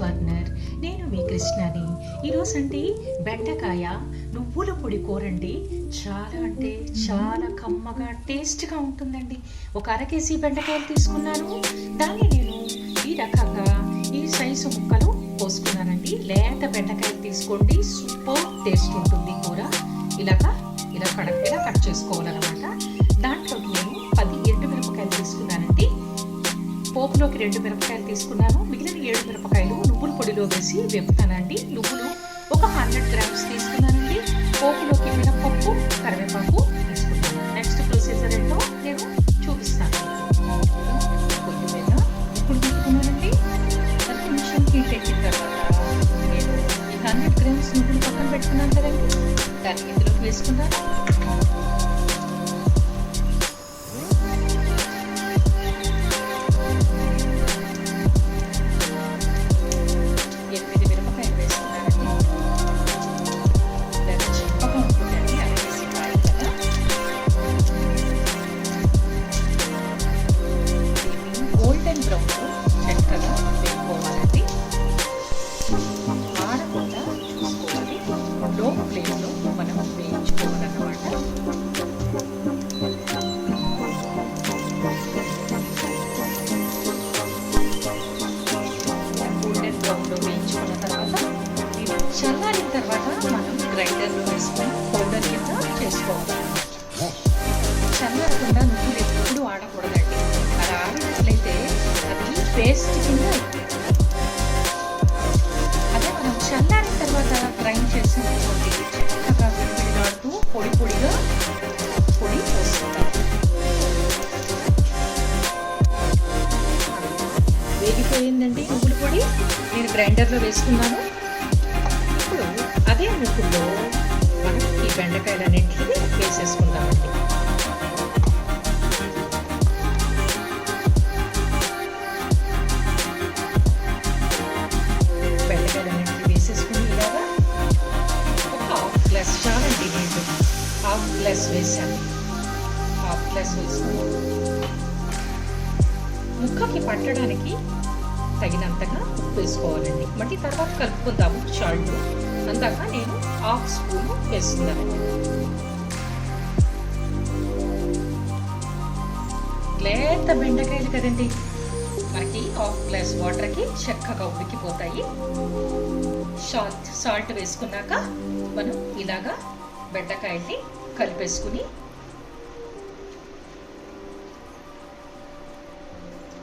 Corner నేను మీ కృష్ణని. ఈరోజు అంటే బెండకాయ నువ్వుల పొడి కూరండి చాలా అంటే చాలా కమ్మగా టేస్ట్గా ఉంటుందండి. ఒక అర కేజీ బెండకాయలు తీసుకున్నాను. దాన్ని నేను ఈ రకంగా ఈ సైజు ముక్కలు పోసుకున్నానండి. లేత బెండకాయలు తీసుకోండి. సూపర్ టేస్ట్ ఉంటుంది కూర. ఇలాగా ఇలా కడక్ కట్ చేసుకోవాలన్నమాట. దాంట్లోకి నేను పది ఎండు మిరపకాయలు తీసుకున్నానండి. పోపులోకి రెండు మిరపకాయలు తీసుకున్నాను. మిగిలిన ఏడు మిరపకాయలు నువ్వుల పొడిలో వేసి వేపుతానండి. నువ్వులు ఒక హండ్రెడ్ గ్రామ్స్ తీసుకున్నానండి. పోపులోకి మినపప్పు కరివేపాకు గ్రైండర్లో వేసుకున్నాను. ఇప్పుడు అదే నువ్వుల్లో మనం ఈ బెండకాయలన్నింటినీ వేసేసుకుందామండి. బెండకాయలన్నింటినీ వేసేసుకుని ఇలాగా ఒక హాఫ్ గ్లాస్ చాలండి నీళ్ళు హాఫ్ గ్లాస్ వేసాను. హాఫ్ గ్లాస్ వేసుకుని ముక్కకి పట్టడానికి తగినంతగా వేసుకోవాలండి మళ్ళీ తర్వాత కలుపుకుందాము సాల్ట్ అందాక నేను హాఫ్ స్పూన్ వేస్తున్నానండి లేత బెండకాయలు కదండి. మనకి హాఫ్ గ్లాస్ వాటర్కి చక్కగా ఉడికిపోతాయి. సాల్ట్ సాల్ట్ వేసుకున్నాక మనం ఇలాగా బెండకాయల్ని కలిపేసుకుని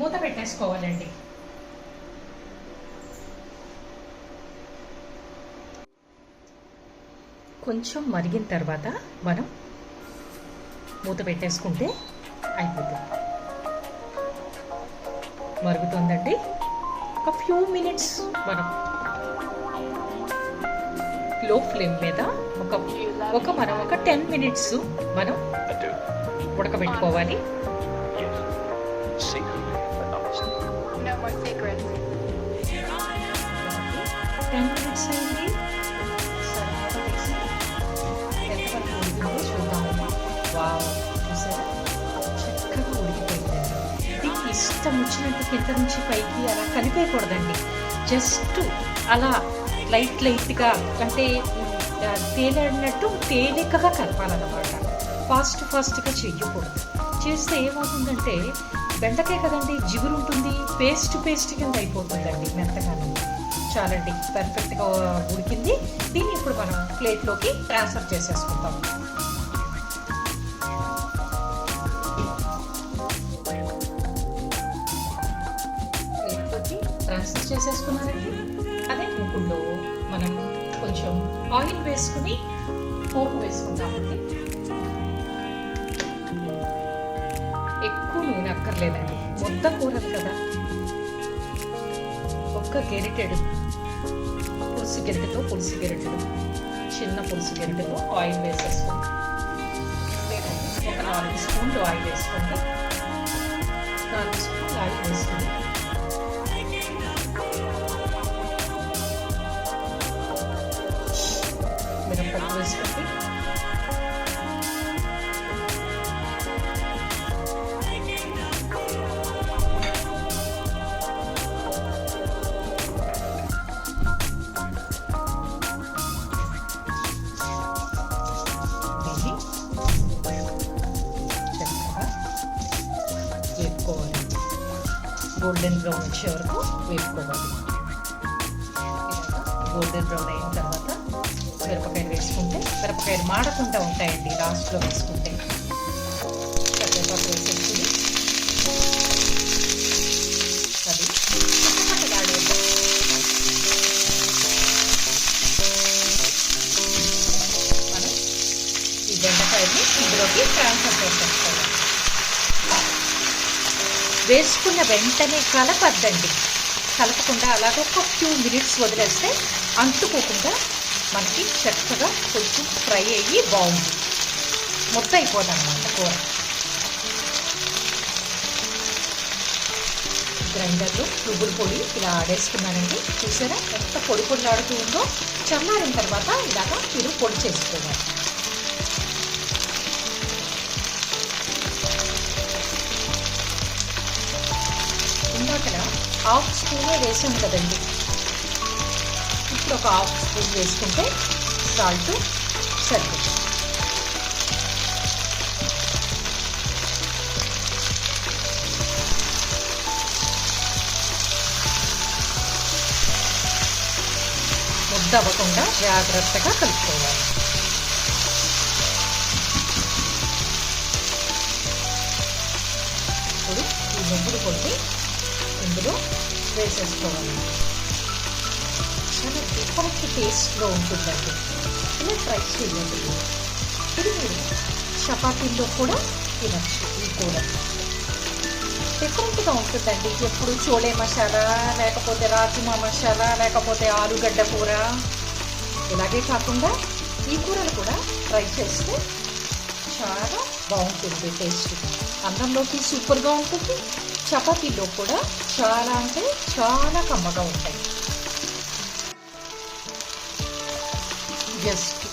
మూత పెట్టేసుకోవాలండి. కొంచెం మరిగిన తర్వాత మనం మూత పెట్టేసుకుంటే అయిపోతుంది మరుగుతుందండి ఒక ఫ్యూ మినిట్స్ మనం లో ఫ్లేమ్ మీద ఒక ఒక మనం ఒక టెన్ మినిట్స్ మనం. ఉడకబెట్టుకోవాలి. టెన్ మినిట్స్ అయింది ఇష్టం వచ్చినట్టు కింద నుంచి పైకి అలా కలిపేయకూడదండి. జస్ట్ అలా లైట్ లైట్గా అంటే తేలినట్టు తేలికగా కలపాలన్నమాట. ఫాస్ట్ ఫాస్ట్గా చెయ్యకూడదు. చేస్తే ఏమవుతుందంటే బెండకాయ కదండి జిగురు ఉంటుంది పేస్ట్ పేస్ట్ కింద అయిపోతుందండి మెత్తగానే. చాలండి పర్ఫెక్ట్గా ఉడికింది. దీన్ని ఇప్పుడు మనం ప్లేట్లోకి ట్రాన్స్ఫర్ చేసేసుకుంటాం ట్రాన్స్ఫర్ చేసేసుకున్నారండి అదే ఇప్పుడు మనం కొంచెం ఆయిల్ వేసుకుని పోపు వేసుకుందామండి ఎక్కువ నూనె అక్కర్లేదండి. మొత్తం కూరలు కదా. ఒక్క గెరిటెడు పులుసు గెరిటెతో పులుసు గెరిటెడు చిన్న పులుసు గెరిటెతో ఆయిల్ వేసేసుకోండి. లేదండి ఒక నాలుగు స్పూన్లు ఆయిల్ వేసుకోండి. నాలుగు స్పూన్లు ఆయిల్ వేసుకోండి. గోల్డెన్ బ్రౌన్ వచ్చే వరకు వేసుకోవాలి. గోల్డెన్ బ్రౌన్ అయిన తర్వాత మిరపకాయలు వేసుకుంటే మిరపకాయలు మాడకుండా ఉంటాయండి లాస్ట్లో వేసుకుంటే. కరివేపాకు వేసేసుకుని అది మనం ఈ బెండకాయని ఇందులోకి ట్రాన్స్ఫర్ చేసేసుకోవాలి. వేసుకున్న వెంటనే కలపద్దండి. కలపకుండా అలాగే ఒక ఫ్యూ మినిట్స్ వదిలేస్తే అంటుకోకుండా మనకి చక్కగా కొంచెం ఫ్రై అయ్యి బాగుంది. మొత్తం అయిపోదు అనమాట కూర. గ్రైండర్లో నువ్వుల పొడి ఇలా ఆడేసుకున్నానండి. చూసారా ఎంత పొడి పొడిలాడుతూ ఉందో చల్లారిన తర్వాత ఇలాగా మీరు పొడి చేసుకోవాలి. హాఫ్ స్పూన్ వేసాం కదండి ఇప్పుడు ఒక హాఫ్ స్పూన్ వేసుకుంటే సాల్ట్ సరిపోతుంది. ముద్ద అవ్వకుండా జాగ్రత్తగా కలుపుకోవాలి. ఇప్పుడు ఈ నువ్వులు కొట్టి ఇందులో వేసేసుకోవాలి. మనకి కరెక్ట్ టేస్ట్లో ఉంటుందండి. ఇలా ట్రై చేయండి. ఇది మీరు చపాతీల్లో కూడా తినచ్చు ఈ కూర డిఫరెంట్గా ఉంటుందండి. ఎప్పుడు చోలే మసాలా లేకపోతే రాజ్మా మసాలా లేకపోతే ఆలుగడ్డ కూర. ఇలాగే కాకుండా ఈ కూరలు కూడా ట్రై చేస్తే చాలా బాగుంటుంది టేస్ట్. అన్నంలోకి సూపర్గా ఉంటుంది. చపాతీలో కూడా చాలా అంటే చాలా కమ్మగా ఉంటాయి. జస్ట్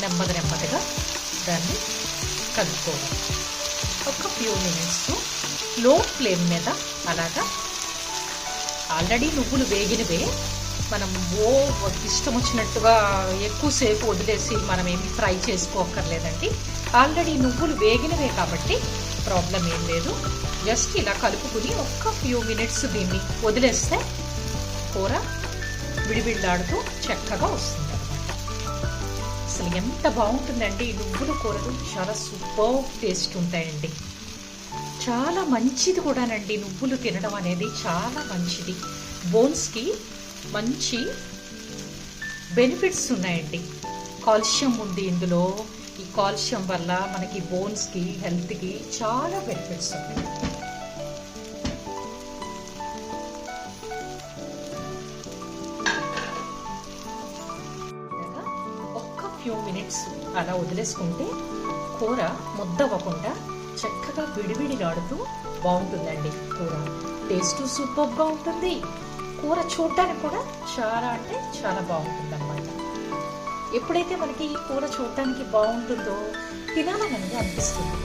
నెమ్మది నెమ్మదిగా దాన్ని కలుపుకోవాలి. ఒక ఫ్యూ మినిట్స్లో ఫ్లేమ్ మీద అలాగా ఆల్రెడీ నువ్వులు వేగినవే మనం ఓ ఇష్టం వచ్చినట్టుగా ఎక్కువసేపు వదిలేసి మనం ఏమి ఫ్రై చేసుకోక్కర్లేదండి. ఆల్రెడీ నువ్వులు వేగినవే కాబట్టి ప్రాబ్లం ఏం లేదు. జస్ట్ ఇలా కలుపుకుని ఒక్క ఫ్యూ మినిట్స్ దీన్ని వదిలేస్తే కూర విడివిళ్ళాడుతూ చక్కగా వస్తుంది. అసలు ఎంత బాగుంటుందండి ఈ నువ్వుల కూరలు. చాలా సూపర్ టేస్ట్ ఉంటాయండి. చాలా మంచిది కూడానండి నువ్వులు తినడం అనేది. చాలా మంచిది. బోన్స్కి మంచి బెనిఫిట్స్ ఉన్నాయండి. కాల్షియం ఉంది ఇందులో. ఈ కాల్షియం వల్ల మనకి బోన్స్కి హెల్త్కి చాలా బెనిఫిట్స్ ఉన్నాయి. ఒక్క ఫ్యూ మినిట్స్ అలా వదిలేసుకుంటే కూర ముద్దవ్వకుండా చక్కగా విడివిడిలాడుతూ బాగుంటుందండి కూర. టేస్ట్ సూపర్గా ఉంటుంది. కూర చూడటానికి కూడా చాలా అంటే చాలా బాగుంటుంది అన్నమాట ఎప్పుడైతే మనకి ఈ కూర చూడటానికి బాగుంటుందో తినాలని అనేది అనిపిస్తుంది.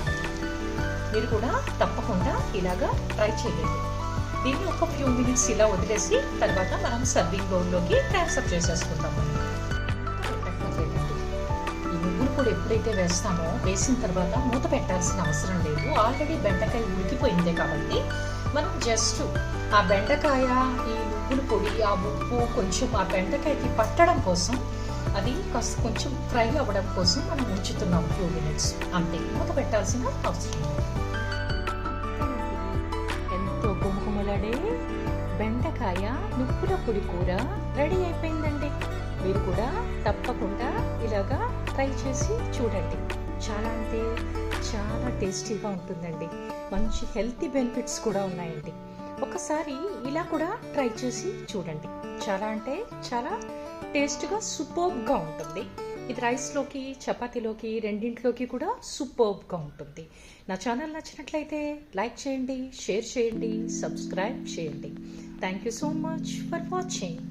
మీరు కూడా తప్పకుండా ఇలాగా ట్రై చేయండి. దీన్ని ఒక ఫ్యూ మినిట్స్ ఇలా వదిలేసి తర్వాత మనం సర్వింగ్ బౌల్లోకి ట్రాన్స్ఫర్ చేసేసుకుందాం. ఈ నువ్వులు కూడా ఎప్పుడైతే వేస్తామో వేసిన తర్వాత మూత పెట్టాల్సిన అవసరం లేదు. ఆల్రెడీ బెండకాయ ఉడికిపోయిందే కాబట్టి మనం జస్ట్ ఆ బెండకాయ ఈ నువ్వుల పొడి ఆ ఉప్పు కొంచెం ఆ బెండకాయకి పట్టడం కోసం అది కాస్త కొంచెం ఫ్రై అవ్వడం కోసం మనం ఉంచుతున్నాం ఫ్యూ మినిట్స్. అంతే మూత పెట్టాల్సిన అవసరం. ఎంతో గుమగుమలాడే బెండకాయ నువ్వుల పొడి కూర రెడీ అయిపోయిందండి. మీరు కూడా తప్పకుండా ఇలాగా ట్రై చేసి చూడండి. చాలా అంటే చాలా టేస్టీగా ఉంటుందండి. మంచి హెల్తీ బెనిఫిట్స్ కూడా ఉన్నాయండి. ఒకసారి ఇలా కూడా ట్రై చేసి చూడండి. చాలా అంటే చాలా టేస్ట్గా సూపర్బ్గా ఉంటుంది. ఇది రైస్లోకి చపాతీలోకి రెండింటిలోకి కూడా సూపర్బ్గా ఉంటుంది. నా ఛానల్ నచ్చినట్లయితే లైక్ చేయండి షేర్ చేయండి సబ్స్క్రైబ్ చేయండి. Thank you so much for watching.